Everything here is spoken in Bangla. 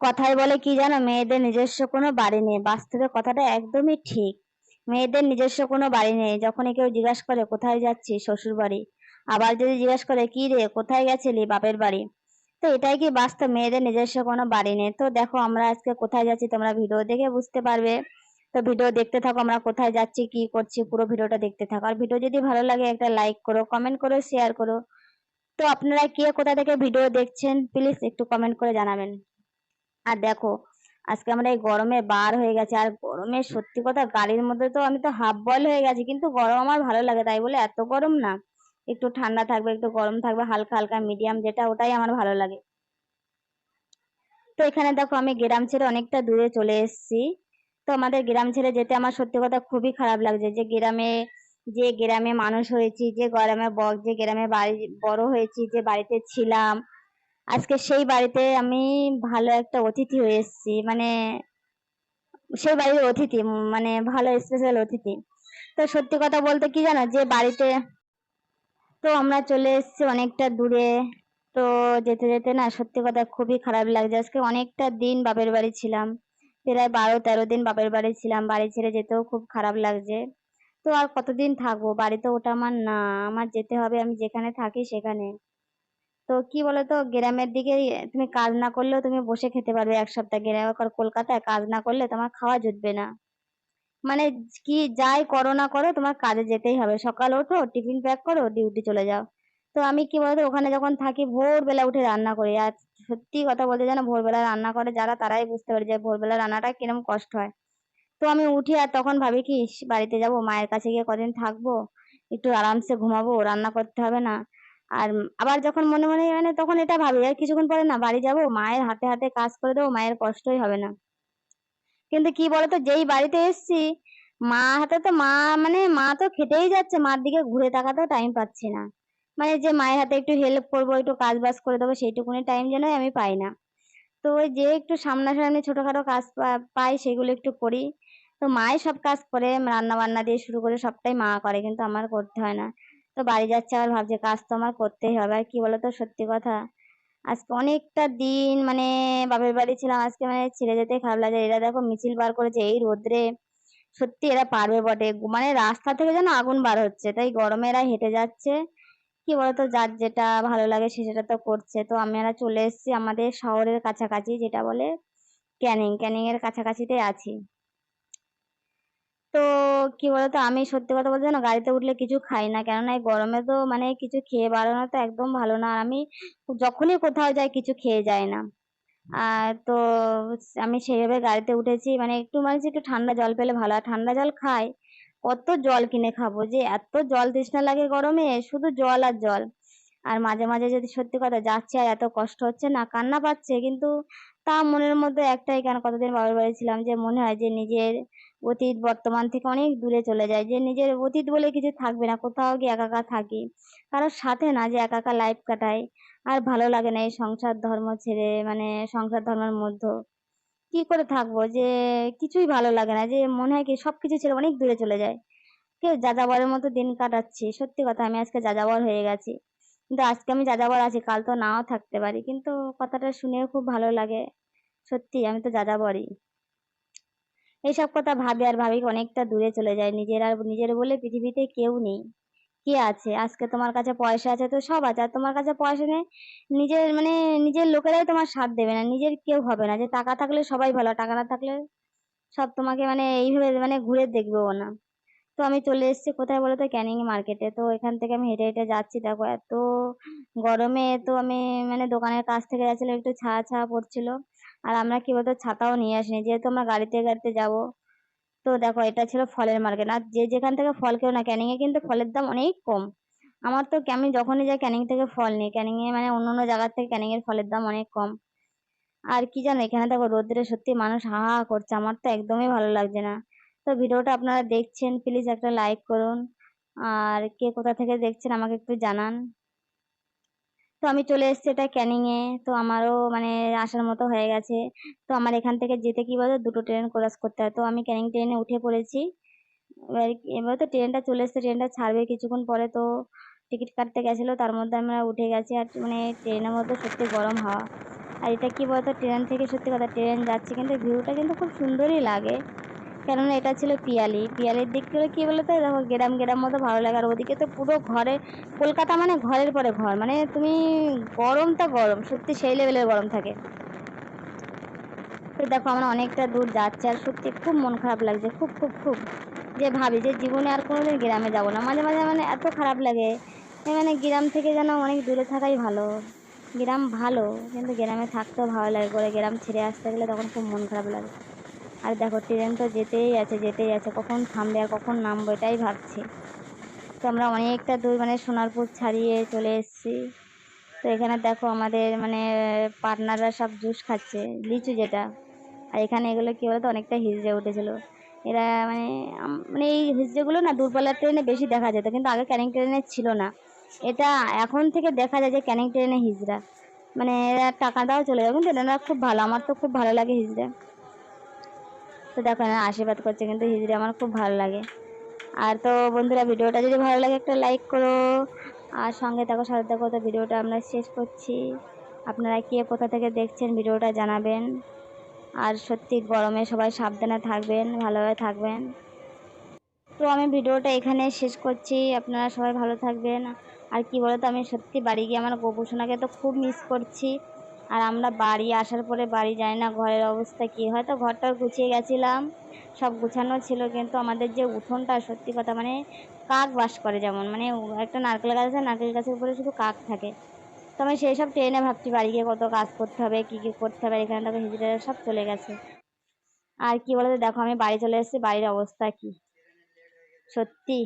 কথায় বলে কি জানো? মেয়েদের নিজস্ব কোনো বাড়ি নেই। বাস্তবে কথাটা একদমই ঠিক। মেয়েদের নিজস্ব কোনো বাড়ি নেই। যখনই কেউ জিজ্ঞাসা করে, কোথায় যাচ্ছি শ্বশুর বাড়ি? আবার যদি জিজ্ঞাসা করে, কি রে? কোথায় গেছিলি? বাপের বাড়ি? তো এটাই কি বাস্তব? মেয়েদের নিজস্ব কোনো বাড়ি নেই। তো দেখো, আমরা আজকে কোথায় যাচ্ছি তোমরা ভিডিও দেখে বুঝতে পারবে। তো ভিডিও দেখতে থাকো, আমরা কোথায় যাচ্ছি, কি করছি, পুরো ভিডিওটা দেখতে থাকো। আর ভিডিও যদি ভালো লাগে, একটা লাইক করো কমেন্ট করো শেয়ার করো। তো আপনারা কে কোথা থেকে ভিডিও দেখছেন? প্লিজ একটু কমেন্ট করে জানাবেন। আর দেখো, আজকে আমরা এই গরমে বার হয়ে গেছে। আর গরমে সত্যি কথা গাড়ির মধ্যে তো আমি তো হাফ বয়েল হয়ে গেছি, কিন্তু গরম আমার ভালো লাগে, তাই বলে এত গরম না। একটু ঠান্ডা থাকবে, একটু গরম থাকবে, হালকা হালকা মিডিয়াম যেটা, ওটাই আমার ভালো লাগে। তো এখানে দেখো, আমি গ্রাম ছেড়ে অনেকটা দূরে চলে এসেছি। তো আমাদের গ্রাম ছেড়ে যেতে আমার সত্যি কথা খুবই খারাপ লাগছে। যে গ্রামে যে গ্রামে মানুষ হয়েছি, যে গ্রামে যে গ্রামে বাড়ি, বড় হয়েছি, যে বাড়িতে ছিলাম আজকে সেই বাড়িতে আমি ভালো একটা অতিথি হয়ে এসেছি মানে সেই বাড়ির অতিথি মানে ভালো স্পেশাল অতিথি। তো সত্যি কথা বলতে কি জানো, যে বাড়িতে তো আমরা চলে এসেছি অনেকটা দূরে, তো যেতে যেতে না সত্যি কথা খুবই খারাপ লাগছে। আজকে অনেকটা দিন বাপের বাড়ি ছিলাম, প্রায় বারো তেরো দিন বাপের বাড়ি ছিলাম, বাড়ি ছেড়ে যেতেও খুব খারাপ লাগছে। তো আর কতদিন থাকব? বাড়িতে ওটা আমার না, আমার যেতে হবে, আমি যেখানে থাকি সেখানে। তো কি বলতো, গ্রামের দিকে তুমি কাজ না করলেও তুমি বসে খেতে পারবে এক সপ্তাহ গ্রামে। কলকাতায় কাজ না করলে তোমার খাওয়া জুটবে না। মানে কি যাই করো না করো, তোমার কাজে যেতেই হবে। সকাল ওঠো, টিফিন প্যাক করো, ডিউটি চলে যাও। তো আমি কি বলতো, ওখানে যখন থাকি ভোরবেলা উঠে রান্না করি। আর সত্যি কথা বলতে জানো, ভোরবেলা রান্না করে যারা তারাই বুঝতে পারে যে ভোরবেলা রান্নাটা কিরম কষ্ট হয়। তো আমি উঠি আর তখন ভাবি কি, বাড়িতে যাব, মায়ের কাছে গিয়ে কদিন থাকব, একটু আরামসে ঘুমাবো, রান্না করতে হবে না। আর আবার যখন মনে মনে মানে তখন এটা ভাবি আর কিছুক্ষণ পরে না, বাড়ি যাব, মায়ের হাতে হাতে কাজ করে দেবো, মায়ের কষ্টই হবে না। কিন্তু কি বলতো, যেই বাড়িতে এসছি, মা হাতে তো মা মানে মা তো খেটেই যাচ্ছে, মার দিকে ঘুরে তাকাতেও টাইম পাচ্ছি না। মানে যে মায়ের হাতে একটু হেল্প করব, একটু কাজ বাজ করে দেবো, সেইটুকুনি টাইম যেন আমি পাই না। তো ওই যে একটু সামনাসামনি ছোটখাটো কাজ পাই, সেগুলো একটু করি। তো মাই সব কাজ করে রান্না বান্না দিয়ে শুরু করে, সবটাই মা করে, কিন্তু আমার করতে হয় না। তো বাড়ি যাচ্ছে আবার ভাবছে, কাজ তো আমার করতেই হবে। আর কি বলতো, সত্যি কথা। আজকে অনেকটা দিন মানে বাপের বাড়ি ছিলাম, আজকে মানে ছেড়ে যেতে খারাপ লাগে এরা দেখো মিছিল বার করেছে এই রোদ্রে। সত্যি এরা পারবে বটে। মানে রাস্তা থেকে যেন আগুন বার হচ্ছে। তাই গরমে এরা হেঁটে যাচ্ছে। কি বলতো, যার যেটা ভালো লাগে সে সেটা তো করছে। তো আমি আমরা চলে এসেছি আমাদের শহরের কাছাকাছি, যেটা বলে ক্যানিং। ক্যানিং এর কাছাকাছিতে আছি। তো কি বলতো, আমি সত্যি কথা বলতে জানো গাড়িতে উঠলে কিছু খাই না। কেননা এই গরমে তো মানে কিছু খেয়ে বেড়ানো তো একদম ভালো না। আর আমি যখনই কোথাও যাই কিছু খেয়ে যাই না। আর তো আমি সেইভাবে গাড়িতে উঠেছি মানে একটু মানে একটু ঠান্ডা জল পেলে ভালো। আর ঠান্ডা জল খাই, কত জল কিনে খাব যে এত জল তৃষ্ণা লাগে গরমে, শুধু জল আর জল। আর মাঝে মাঝে যদি সত্যি কথা যাচ্ছে আর এত কষ্ট হচ্ছে না, কান্না পাচ্ছে, কিন্তু তা মনের মধ্যে একটাই কেন, কতদিন বাবার বাড়ি ছিলাম যে মনে হয় যে নিজের অতীত বর্তমান থেকে অনেক দূরে চলে যায়। যে নিজের অতীত বলে কিছু থাকবে না, কোথাও গিয়ে একা একা থাকি। কারোর সাথে না যে একা একা লাইফ কাটাই। আর ভালো লাগে না এই সংসার ধর্ম ছেড়ে মানে সংসার ধর্মের মধ্যে। কি করে থাকব? যে কিছুই ভালো লাগে না। যে মনে হয় কি সবকিছু ছেড়ে অনেক দূরে চলে যায়। কেউ যাযাবরের মতো দিন কাটাচ্ছি। সত্যি কথা, আমি আজকে যাযাবর হয়ে গেছি। কিন্তু আজকে আমি যাযাবর আছি, কাল তো নাও থাকতে পারি। কিন্তু কথাটা শুনেও খুব ভালো লাগে। সত্যি, আমি তো যাযাবরই। এইসব কথা ভাবে আর ভাবি অনেকটা দূরে চলে যায়। নিজের আর নিজের বলে পৃথিবীতে কেউ নেই। কে আছে? আজকে তোমার কাছে পয়সা আছে তো সব আছে। আর তোমার কাছে পয়সা নেই, নিজের মানে নিজের লোকেরাই তোমার সাথ দেবে না। নিজের কেউ হবে না। যে টাকা থাকলে সবাই ভালো টাকা না থাকলে সব তোমাকে মানে এইভাবে মানে ঘুরে দেখবেও না। তো আমি চলে এসেছি কোথায় বলো তো ক্যানিং মার্কেটে। তো এখান থেকে আমি হেঁটে হেঁটে যাচ্ছি। দেখো এত গরমে তো আমি মানে দোকানের কাছ থেকে যাচ্ছিলাম। একটু ছায়া ছায়া পড়ছিল। আর আমরা কি বলতো, ছাতাও নিয়ে আসিনি। যেহেতু আমরা গাড়িতে গাড়িতে যাব, তো দেখো এটা ছিল ফলের মার্কেট আর যে যেখান থেকে ফল কেউ না, ক্যানিং এ কিন্তু ফলের দাম অনেক কম। আমার তো আমি যখনই যাই ক্যানিং থেকে ফল নিই, ক্যানিং এ মানে অন্য অন্য জায়গার থেকে ক্যানিং এর ফলের দাম অনেক কম। আর কি জানো, এখানে দেখো রোদ্রে সত্যি মানুষ হা হা করছে, আমার তো একদমই ভালো লাগছে না। তো ভিডিওটা আপনারা দেখছেন প্লিজ একটা লাইক করুন। আর কে কোথা থেকে দেখছেন আমাকে একটু জানান। তো আমি চলে এসেছি এটা ক্যানিংয়ে তো আমারও মানে আসার মতো হয়ে গেছে। তো আমার এখান থেকে যেতে কি বলতো, দুটো ট্রেন ক্রস করতে হয়। তো আমি ক্যানিং ট্রেনে উঠে পড়েছি। এবার এবার তো ট্রেনটা চলে এসছে, ট্রেনটা ছাড়বে কিছুক্ষণ পরে। তো টিকিট কাটতে গেছিল, তার মধ্যে আমরা উঠে গেছি। আর মানে ট্রেনের মধ্যে সত্যি গরম হাওয়া। আর এটা কি বলতো, ট্রেন থেকে সত্যি কথা, ট্রেন যাচ্ছে, কিন্তু ভিউটা কিন্তু খুব সুন্দরই লাগে। কেননা এটা ছিল পিয়ালি। পিয়ালির দিক থেকে কী বলতো দেখো গ্রাম গ্রাম মতো ভালো লাগে। আর ওদিকে তো পুরো ঘরে, কলকাতা মানে ঘরের পরে ঘর। মানে তুমি গরমটা গরম, সত্যি সেই লেভেলের গরম থাকে। তো দেখো আমরা অনেকটা দূর যাচ্ছি আর সত্যি খুব মন খারাপ লাগছে, খুব খুব খুব। যে ভাবি যে জীবনে আর কোনো দিন গ্রামে যাব না। মাঝে মাঝে মানে এত খারাপ লাগে মানে গ্রাম থেকে যেন অনেক দূরে থাকাই ভালো। গ্রাম ভালো, কিন্তু গ্রামে থাকতেও ভালো লাগে। করে গ্রাম ছেড়ে আসতে গেলে তখন খুব মন খারাপ লাগে। আর দেখো, ট্রেন তো যেতেই আছে যেতেই আছে, কখন থামবে আর কখন নামবো এটাই ভাবছি। তো আমরা অনেকটা দূর মানে সোনারপুর ছাড়িয়ে চলে এসেছি। তো এখানে দেখো আমাদের মানে পার্টনাররা সব জুস খাচ্ছে, লিচু যেটা। আর এখানে এগুলো কী বলতো, অনেকটা হিজড়ে উঠেছিল। এরা মানে মানে এই হিজড়েগুলো না দূরপাল্লার ট্রেনে বেশি দেখা যেত, কিন্তু আগে ক্যানিং ট্রেনে ছিল না। এটা এখন থেকে দেখা যায় যে ক্যানিং ট্রেনে হিজড়া। মানে এরা টাকা দাও চলে যাবে, কিন্তু এনারা খুব ভালো, আমার তো খুব ভালো লাগে হিজড়া। তো দেখো, এনারা আশীর্বাদ করছে, কিন্তু হিজড়ে আমার খুব ভালো লাগে। আর তো বন্ধুরা, ভিডিওটা যদি ভালো লাগে, একটা লাইক করো। আর সঙ্গে থাকো, সাথে থাকো, তো ভিডিওটা আমরা শেষ করছি। আপনারা কে কোথা থেকে দেখছেন, ভিডিওটা জানাবেন। আর সত্যি গরমে সবাই সাবধানে থাকবেন, ভালোভাবে থাকবেন। তো আমি ভিডিওটা এখানে শেষ করছি। আপনারা সবাই ভালো থাকবেন। আর কি বলো তো আমি সত্যি বাড়ি গিয়ে আমার গোপুসোনাকে তো খুব মিস করছি। আর আমরা বাড়ি আসার পরে বাড়ি যাই না, ঘরের অবস্থা কী? হয়তো ঘরটা গুছিয়ে গেছিলাম, সব গুছানো ছিল, কিন্তু আমাদের যে উঠোনটা সত্যি কথা মানে কাক বাস করে যেমন মানে একটা নারকেল গাছ আছে, নারকেল গাছের উপরে শুধু কাক থাকে। তো আমি সেই সব ট্রেনে ভাবছি বাড়ি গিয়ে কত কাজ করতে হবে, কী কী করতে হবে এখানে দেখো হিজড়েরা সব চলে গেছে। আর কি বলতো, দেখো আমি বাড়ি চলে এসেছি, বাড়ির অবস্থা কি? সত্যি।